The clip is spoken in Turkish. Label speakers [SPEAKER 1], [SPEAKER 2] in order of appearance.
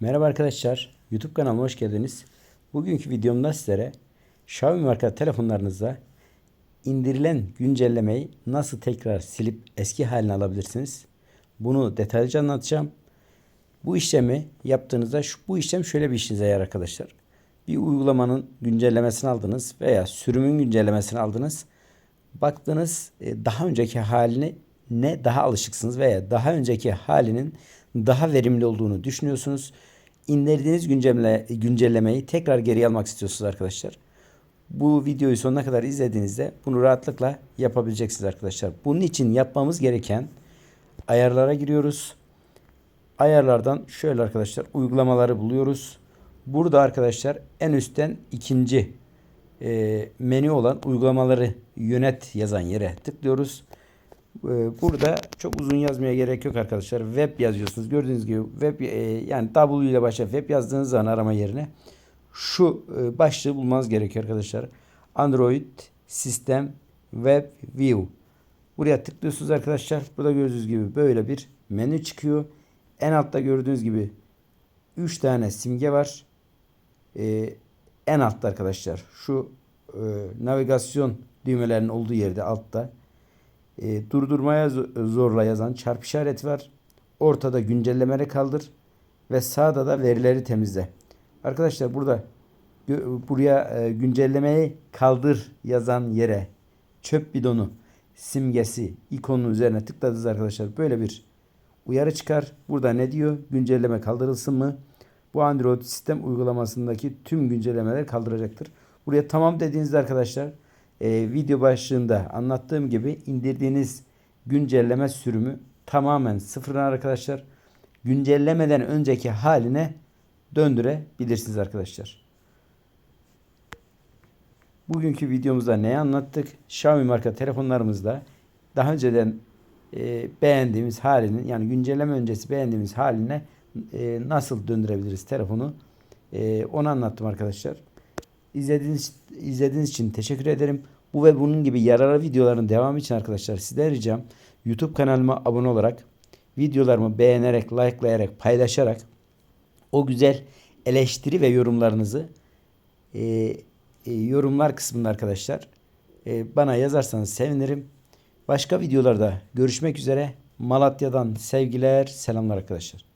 [SPEAKER 1] Merhaba arkadaşlar. YouTube kanalıma hoş geldiniz. Bugünkü videomda sizlere Xiaomi marka telefonlarınızda indirilen güncellemeyi nasıl tekrar silip eski haline alabilirsiniz? Bunu detaylıca anlatacağım. Bu işlemi yaptığınızda şu, bu işlem şöyle bir işinize yarar arkadaşlar. Bir uygulamanın güncellemesini aldınız veya sürümün güncellemesini aldınız. Baktınız e, daha önceki haline ne daha alışıksınız veya daha önceki halinin daha verimli olduğunu düşünüyorsunuz. İndirdiğiniz güncelle, güncellemeyi tekrar geri almak istiyorsunuz arkadaşlar. Bu videoyu sonuna kadar izlediğinizde bunu rahatlıkla yapabileceksiniz arkadaşlar. Bunun için yapmamız gereken ayarlara giriyoruz. Ayarlardan şöyle arkadaşlar uygulamaları buluyoruz. Burada arkadaşlar en üstten ikinci e, menü olan uygulamaları yönet yazan yere tıklıyoruz. E, burada çok uzun yazmaya gerek yok arkadaşlar. Web yazıyorsunuz. Gördüğünüz gibi web e, yani W ile başlayan web yazdığınız zaman arama yerine şu e, başlığı bulmanız gerekiyor arkadaşlar. Android Sistem Web View. Buraya tıklıyorsunuz arkadaşlar. Burada gördüğünüz gibi böyle bir menü çıkıyor. En altta gördüğünüz gibi 3 tane simge var. Ee, en altta arkadaşlar şu e, navigasyon düğmelerinin olduğu yerde altta e, durdurmaya zo- zorla yazan çarpı işareti var. Ortada güncellemeleri kaldır ve sağda da verileri temizle. Arkadaşlar burada buraya e, güncellemeyi kaldır yazan yere çöp bidonu simgesi ikonun üzerine tıkladınız arkadaşlar. Böyle bir uyarı çıkar. Burada ne diyor? Güncelleme kaldırılsın mı? Bu Android sistem uygulamasındaki tüm güncellemeler kaldıracaktır. Buraya tamam dediğinizde arkadaşlar e, video başlığında anlattığım gibi indirdiğiniz güncelleme sürümü tamamen sıfırdan arkadaşlar. Güncellemeden önceki haline döndürebilirsiniz arkadaşlar. Bugünkü videomuzda ne anlattık? Xiaomi marka telefonlarımızda daha önceden e, beğendiğimiz halinin yani güncelleme öncesi beğendiğimiz haline e, nasıl döndürebiliriz telefonu e, onu anlattım arkadaşlar. İzlediğiniz, izlediğiniz için teşekkür ederim. Bu ve bunun gibi yararlı videoların devamı için arkadaşlar sizden ricam YouTube kanalıma abone olarak videolarımı beğenerek, likelayarak, paylaşarak o güzel eleştiri ve yorumlarınızı e, e, yorumlar kısmında arkadaşlar e, bana yazarsanız sevinirim. Başka videolarda görüşmek üzere. Malatya'dan sevgiler, selamlar arkadaşlar.